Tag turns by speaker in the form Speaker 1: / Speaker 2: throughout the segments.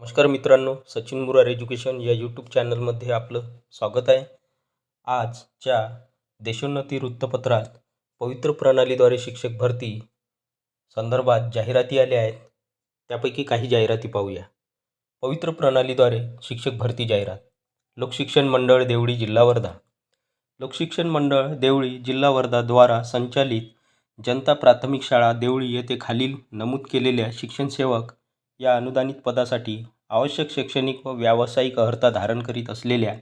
Speaker 1: नमस्कार मित्रांनो सचिन मुरार एज्युकेशन या यूट्यूब चॅनलमध्ये आपलं स्वागत आहे. आजच्या देशोन्नती वृत्तपत्रात पवित्र प्रणालीद्वारे शिक्षक भरती संदर्भात जाहिराती आल्या आहेत. त्यापैकी काही जाहिराती पाहूया. पवित्र प्रणालीद्वारे शिक्षक भरती जाहिरात. लोकशिक्षण मंडळ देवळी जिल्हा वर्धा. लोकशिक्षण मंडळ देवळी जिल्हा वर्धाद्वारा संचालित जनता प्राथमिक शाळा देवळी येथे खालील नमूद केलेल्या शिक्षणसेवक या अनुदानित पदासाठी आवश्यक शैक्षणिक व व्यावसायिक अर्हता धारण करीत असलेल्या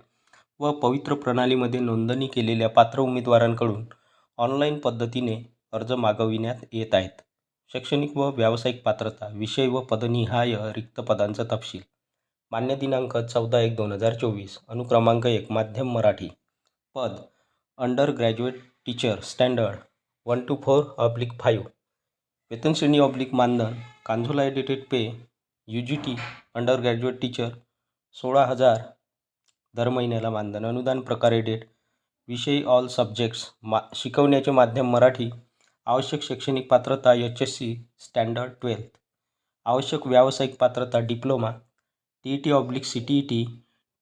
Speaker 1: व पवित्र प्रणालीमध्ये नोंदणी केलेल्या पात्र उमेदवारांकडून ऑनलाईन पद्धतीने अर्ज मागविण्यात येत आहेत. शैक्षणिक व व्यावसायिक पात्रता विषय व पदनिहाय रिक्त पदांचा तपशील. मान्य दिनांक चौदा एक दोन हजार चोवीस. अनुक्रमांक एक माध्यम मराठी. पद under graduate teacher standard one to four oblique five. वेतनश्रेणी ऑब्लिक मानधन consolidated pay U G T under graduate teacher सोळा हजार दर महिन्याला मानधन. अनुदान प्रकारे डेट. विषयी ऑल सब्जेक्ट्स मा शिकवण्याचे माध्यम मराठी. आवश्यक शैक्षणिक पात्रता H S C standard twelfth आवश्यक व्यावसायिक पात्रता diploma T E T oblique C T E T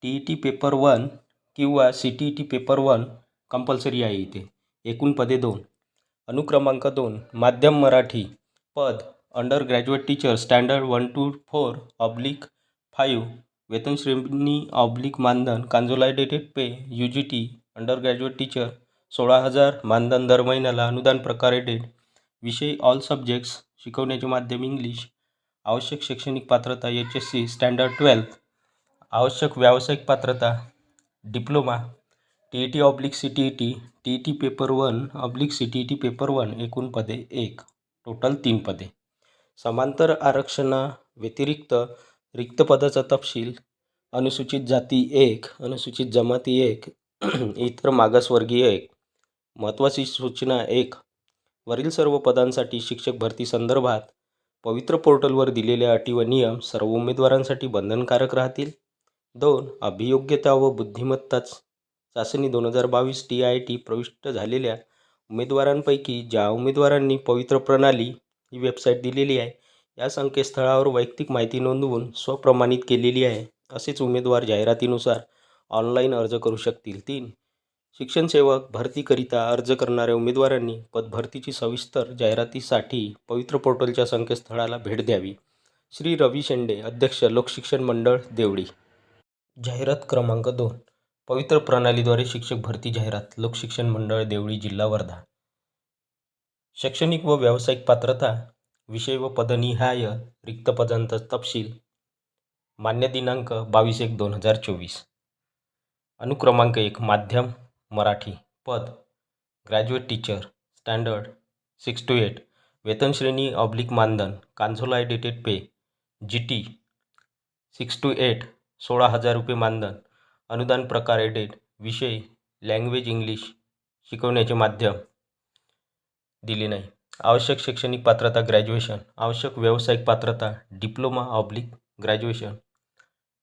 Speaker 1: T E T paper one किंवा C T E T paper one compulsory आहे इथे. एकूण पदे दोन. अनुक्रमांक दोन. माध्यम मराठी. पद. Under graduate teacher standard one to four oblique five वेतन श्रेणी ऑब्लिक मानधन consolidated pay U G T under graduate teacher सोळा हजार मानधन दर महिन्याला अनुदान प्रकारे डेट विषय ऑल सब्जेक्ट्स शिकवण्याचे माध्यम इंग्लिश आवश्यक शैक्षणिक पात्रता H S C standard twelfth आवश्यक व्यावसायिक पात्रता diploma T E T oblique C T E T T E T paper one oblique C T E T paper one एकूण पदे एक टोटल तीन पदे. समांतर आरक्षणाव्यतिरिक्त रिक्त पदाचा तपशील अनुसूचित जाती एक अनुसूचित जमाती एक इतर मागासवर्गीय एक महत्त्वाची सूचना एक. वरील सर्व पदांसाठी शिक्षक भरती संदर्भात पवित्र पोर्टलवर दिलेल्या अटी व नियम सर्व उमेदवारांसाठी बंधनकारक राहतील. दोन अभियोग्यता व बुद्धिमत्ता चाचणी दोन हजार बावीस टी आय टी प्रविष्ट झालेल्या उमेदवारांपैकी ज्या उमेदवारांनी पवित्र प्रणाली ही वेबसाईट दिलेली आहे. या संकेतस्थळावर वैयक्तिक माहिती नोंदवून स्वप्रमाणित केलेली आहे असेच उमेदवार जाहिरातीनुसार ऑनलाईन अर्ज करू शकतील. तीन शिक्षणसेवक भरतीकरिता अर्ज करणाऱ्या उमेदवारांनी पदभरतीची सविस्तर जाहिरातीसाठी पवित्र पोर्टलच्या संकेतस्थळाला भेट द्यावी. श्री रवी शेंडे अध्यक्ष लोकशिक्षण मंडळ देवळी. जाहिरात क्रमांक दोन पवित्र प्रणालीद्वारे शिक्षक भरती जाहिरात लोकशिक्षण मंडळ देवळी जिल्हा वर्धा. शैक्षणिक व व्यावसायिक पात्रता विषय व पदनिहाय रिक्त पदांचा तपशील. मान्य दिनांक बावीस एक दोन हजार चोवीस. अनुक्रमांक एक माध्यम मराठी पद graduate teacher standard six to eight वेतनश्रेणी ऑब्लिक मानधन consolidated pay G T six to eight सोळा हजार रुपये मानधन अनुदान प्रकार एडेड विषय लँग्वेज इंग्लिश शिकवण्याचे माध्यम दिले नाही. आवश्यक शैक्षणिक पात्रता ग्रॅज्युएशन आवश्यक व्यावसायिक पात्रता diploma oblique graduation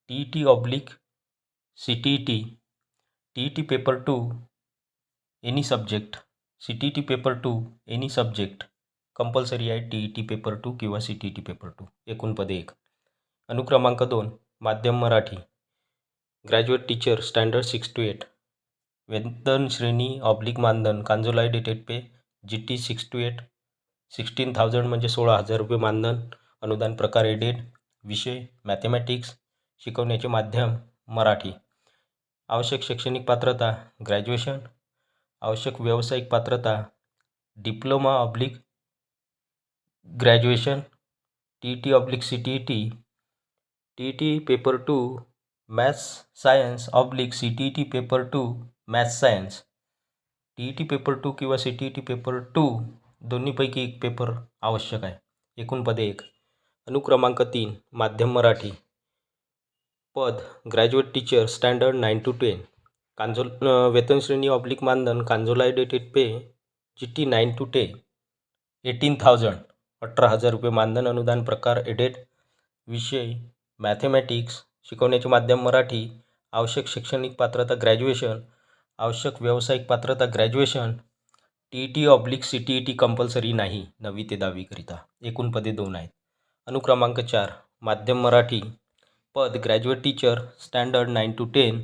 Speaker 1: T E T oblique C T E T T E T paper two any subject C T E T paper two any subject compulsory आहे T E T paper two किंवा C T E T paper two. एकूण पदे एक. अनुक्रमांक दोन माध्यम Marathi. Graduate teacher standard six to eight. वेतन श्रेणी ऑब्लिक मानधन consolidated pay G T six to eight sixteen thousand म्हणजे सोळा हजार रुपये मानधन अनुदान प्रकार एडेड विषय मॅथेमॅटिक्स शिकवण्याचे माध्यम मराठी. आवश्यक शैक्षणिक पात्रता ग्रॅज्युएशन. आवश्यक व्यावसायिक पात्रता diploma oblique graduation T E T oblique C T E T T E T paper two maths science oblique C T E T paper two maths science. T E T paper two किंवा C T E T paper two दोन्हीपैकी एक paper आवश्यक आहे. एकूण पदे एक. अनुक्रमांक तीन माध्यम मराठी. पद graduate teacher standard nine to ten कांझोल वेतनश्रेणी ऑब्लिक मानधन consolidated pay G T nine to ten eighteen thousand अठरा हजार रुपये मानधन अनुदान प्रकार एडेड विषय मॅथेमॅटिक्स शिकवण्याचे माध्यम मराठी. आवश्यक शैक्षणिक पात्रता ग्रॅज्युएशन आवश्यक व्यावसायिक पात्रता graduation T E T oblique C T E T compulsory नाही नववी ते दहावीकरिता. एकूण पदे दोन आहेत. अनुक्रमांक चार माध्यम मराठी. पद graduate teacher standard nine to ten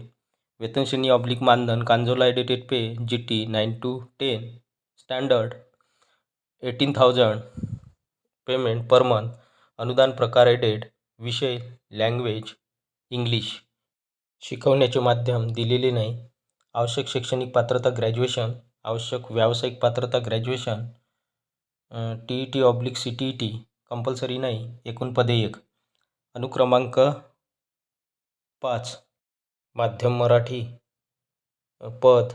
Speaker 1: वेतनश्रेणी ऑब्लिक मानधन consolidated pay G T nine to ten standard eighteen thousand payment per month अनुदान प्रकार एडेड विषय लँग्वेज इंग्लिश शिकवण्याचे माध्यम दिलेले नाही. आवश्यक शैक्षणिक पात्रता ग्रॅज्युएशन आवश्यक व्यावसायिक पात्रता graduation T E T oblique C T E T compulsory नाही एकूण पदे एक. अनुक्रमांक पाच माध्यम मराठी. पद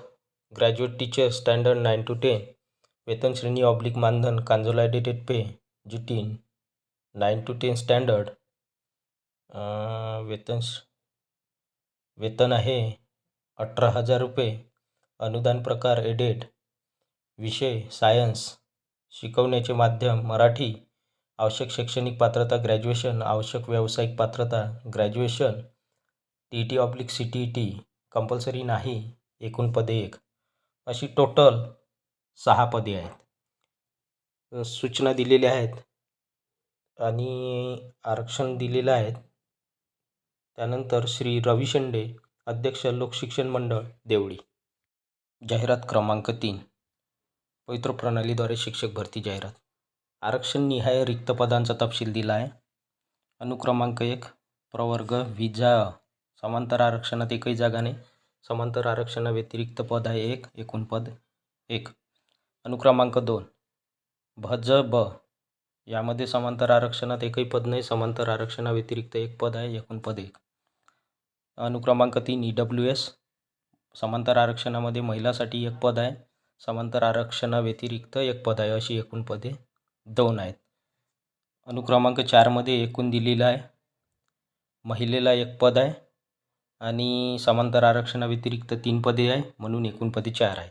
Speaker 1: graduate teacher standard nine to ten वेतन श्रेणी ऑब्लिक मानधन consolidated pay G T nine to ten standard वेतन वेतन आहे अठरा हजार रुपये. अनुदान प्रकार एडेड. विषय सायन्स. शिकवण्याचे माध्यम मराठी. आवश्यक शैक्षणिक पात्रता ग्रॅज्युएशन. आवश्यक व्यावसायिक पात्रता graduation. T E T oblique C T E T compulsory नाही. एकूण पदे एक. अशी टोटल सहा पदे आहेत. सूचना दिलेल्या आहेत. आणि आरक्षण दिलेलं आहेत. त्यानंतर श्री रवी शेंडे अध्यक्ष लोकशिक्षण मंडळ देवळी. जाहिरात क्रमांक तीन. पवित्र प्रणालीद्वारे शिक्षक भरती जाहिरात. आरक्षण निहाय रिक्त पदांचा तपशील दिला आहे अनुक्रमांक एक प्रवर्ग विजा. समांतर आरक्षणात एकही जागा नाही. समांतर आरक्षणाव्यतिरिक्त पद आहे एक एकूण पद एक. अनुक्रमांक दोन. भज ब. यामध्ये समांतर आरक्षणात एकही पद नाही. समांतर आरक्षणाव्यतिरिक्त एक पद आहे एकूण पद एक. अनुक्रमांक तीन ई डब्ल्यू एस समांतर आरक्षणामध्ये महिलासाठी एक पद आहे. समांतर आरक्षणाव्यतिरिक्त एक पद आहे अशी एकूण पदे दोन आहेत. अनुक्रमांक चारमध्ये एकूण दिलेला आहे. महिलेला एक पद आहे आणि समांतर आरक्षणाव्यतिरिक्त तीन पदे आहे म्हणून एकूण पदे चार आहेत.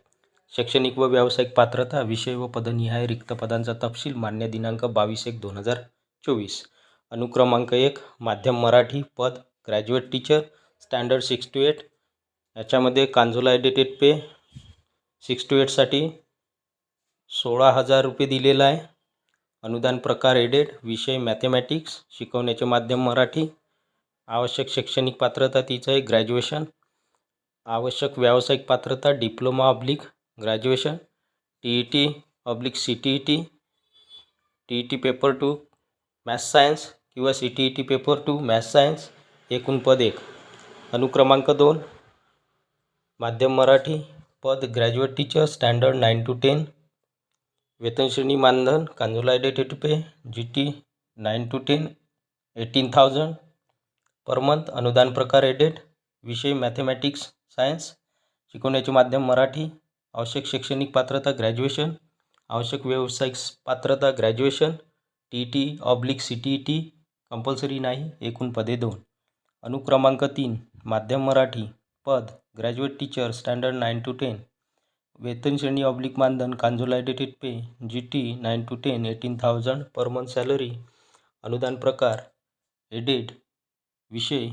Speaker 1: शैक्षणिक व व्यावसायिक पात्रता विषय व पदनिहाय रिक्त पदांचा तपशील मान्य दिनांक बावीस एक दोन हजार चोवीस. अनुक्रमांक एक माध्यम मराठी पद graduate teacher standard six to eight याच्यामध्ये consolidated pay six to एटसाठी सोळा हजार रुपये दिलेला आहे. अनुदान प्रकार एडेड विषय मॅथेमॅटिक्स शिकवण्याचे माध्यम मराठी. आवश्यक शैक्षणिक पात्रता तिचं आहे ग्रॅज्युएशन आवश्यक व्यावसायिक पात्रता diploma oblique graduation T E T oblique C T E T T E T paper two maths science किंवा C T E T paper two maths science एकूण पद एक. अनुक्रमांक दोन माध्यम मराठी पद graduate teacher standard nine to ten वेतनश्रेणी मानधन consolidated pay G T nine to ten eighteen thousand per month अनुदान प्रकार एडेड विषय मॅथेमॅटिक्स सायन्स शिकवण्याचे माध्यम मराठी आवश्यक शैक्षणिक पात्रता ग्रॅज्युएशन आवश्यक व्यावसायिक पात्रता graduation T E T oblique C T E T compulsory नाही एकूण पदे दोन. अनुक्रमांक तीन माध्यम मराठी पद graduate teacher standard nine to ten वेतन श्रेणी ऑब्लिक मानधन consolidated pay G T nine to ten eighteen thousand per month salary अनुदान प्रकार एडेड विषय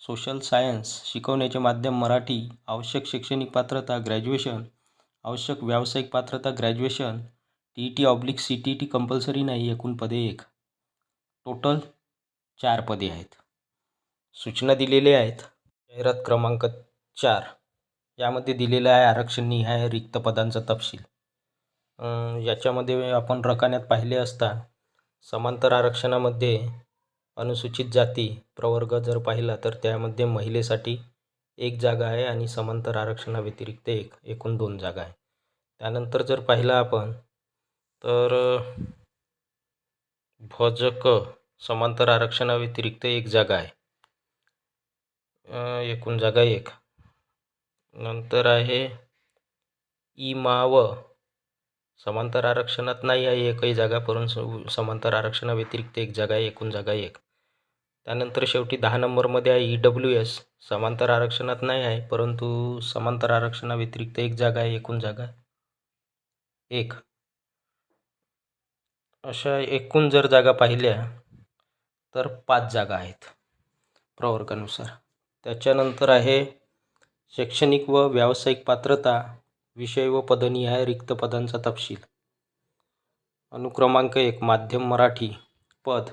Speaker 1: सोशल सायन्स शिकवण्याचे माध्यम मराठी आवश्यक शैक्षणिक पात्रता ग्रॅज्युएशन आवश्यक व्यावसायिक पात्रता graduation T E T oblique C T E T compulsory नाही एकूण पदे एक. टोटल चार पदे आहेत. सूचना दिलेल्या आहेत. जाहिरात क्रमांक चार. यामध्ये दिलेलं आहे आरक्षण निहाय रिक्त पदांचा तपशील. याच्यामध्ये आपण रकान्यात पाहिले असता समांतर आरक्षणामध्ये अनुसूचित जाती प्रवर्ग जर पाहिला तर त्यामध्ये महिलेसाठी एक जागा आहे आणि समांतर आरक्षणाव्यतिरिक्त एक एकूण दोन जागा आहे. त्यानंतर जर पाहिला आपण तर भजक समांतर आरक्षणाव्यतिरिक्त एक जागा आहे. एकूण जागा एक. नंतर आहे ई समांतर आरक्षणात नाही आहे एकही जागा परंतु समांतर आरक्षणाव्यतिरिक्त एक जागा आहे एकूण जागा एक. त्यानंतर शेवटी दहा नंबरमध्ये आहे ई डब्ल्यू एस. समांतर आरक्षणात नाही आहे परंतु समांतर आरक्षणाव्यतिरिक्त एक जागा आहे एकूण जागा एक. अशा एकूण जर जागा पाहिल्या तर पाच जागा आहेत. प्रवर्गानुसार. त्याच्यानंतर आहे शैक्षणिक व व्यावसायिक पात्रता विषय व पदनिहाय रिक्त पदांचा तपशील. अनुक्रमांक एक माध्यम मराठी पद.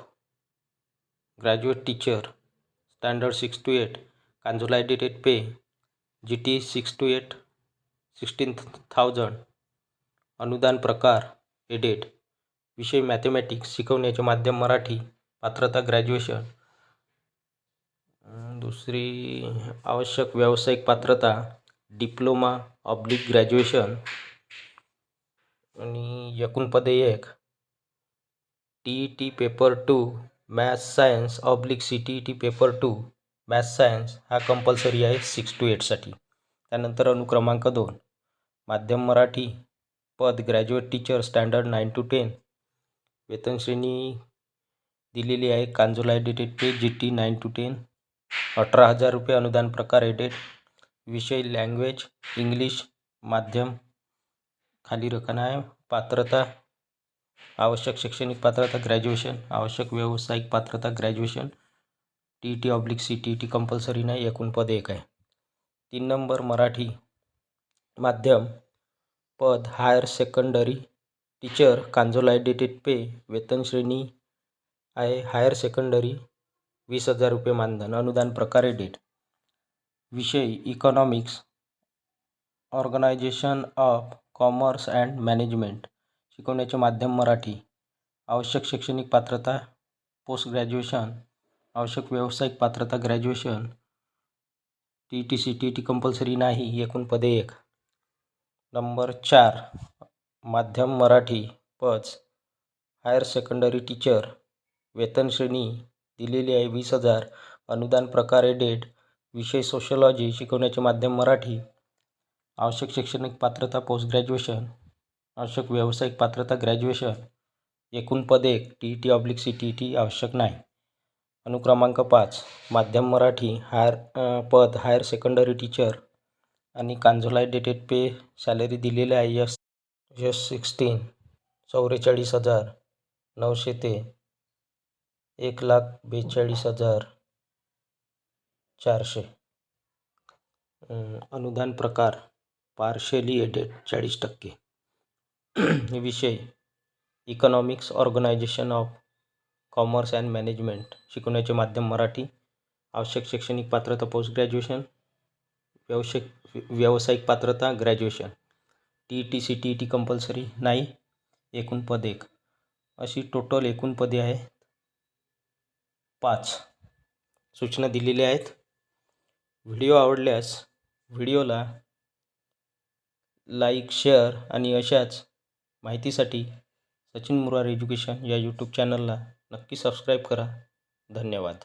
Speaker 1: Graduate teacher standard six to eight consolidated pay G T six to eight sixteen thousand. अनुदान प्रकार एडेड. विषय मॅथेमॅटिक्स शिकवण्याचे माध्यम मराठी पात्रता ग्रॅज्युएशन. दुसरी आवश्यक व्यावसायिक पात्रता डिप्लोमा ऑब्लिक ग्रॅज्युएशन आणि एकूण पदे एक. T E T paper two maths science oblique C T E T paper two maths science हा कंपल्सरी आहे सिक्स टू एटसाठी त्यानंतर अनुक्रमांक दोन माध्यम मराठी पद graduate teacher standard nine to ten वेतनश्रेणी दिलेली आहे consolidated pay G T nine to ten अठरा हजार रुपये अनुदान प्रकार एडेड. विषय लँग्वेज इंग्लिश माध्यम खाली रकाना आहे. पात्रता आवश्यक शैक्षणिक पात्रता ग्रॅज्युएशन आवश्यक व्यावसायिक पात्रता graduation T E T oblique C T E T compulsory नाही एकूण पद एक आहे. तीन नंबर मराठी माध्यम. पद higher secondary teacher consolidated pay वेतन श्रेणी आहे. हायर सेकंडरी वीस हजार रुपये मानधन अनुदान प्रकारे डेट विषय economics organization of commerce and management शिकवण्याचे माध्यम मराठी. आवश्यक शैक्षणिक पात्रता पोस्ट ग्रॅज्युएशन आवश्यक व्यावसायिक पात्रता graduation T T C T T compulsory नाही एकूण पदे एक. नंबर चार माध्यम मराठी पच. हायर सेकंडरी टीचर वेतन श्रेणी दिलेली आहे. वीस हजार. अनुदान प्रकार एडेड विषय सोशलॉजी शिकवण्याचे माध्यम मराठी. आवश्यक शैक्षणिक पात्रता पोस्ट ग्रॅज्युएशन. आवश्यक व्यावसायिक पात्रता ग्रॅज्युएशन. एकूण पद एक. T E T oblique C T E T आवश्यक नाही. अनुक्रमांक पाच. माध्यम मराठी. हायर पद. Higher secondary teacher. आणि कांझोलायडेटेड पे सॅलरी दिलेली आहे. S S sixteen. चौवेचाळीस हजार. नऊशे ते एक लाख बेचाळीस हजार चारशे. अनुदान प्रकार पार्शली एडेड चाळीस टक्के. विषय economics organization of commerce and management शिकवण्याचे माध्यम मराठी आवश्यक शैक्षणिक पात्रता पोस्ट ग्रॅज्युएशन व्यावसायिक व्यावसायिक पात्रता graduation T E T C T E T compulsory नाही. एकूण पद एक. अशी टोटल एकूण पदे आहे. पाच सूचना दिलेल्या आहेत. व्हिडिओ आवडल्यास व्हिडिओला लाईक शेअर आणि अशाच माहितीसाठी सचिन मुरार एज्युकेशन या यूट्यूब चॅनलला नक्की सबस्क्राईब करा. धन्यवाद.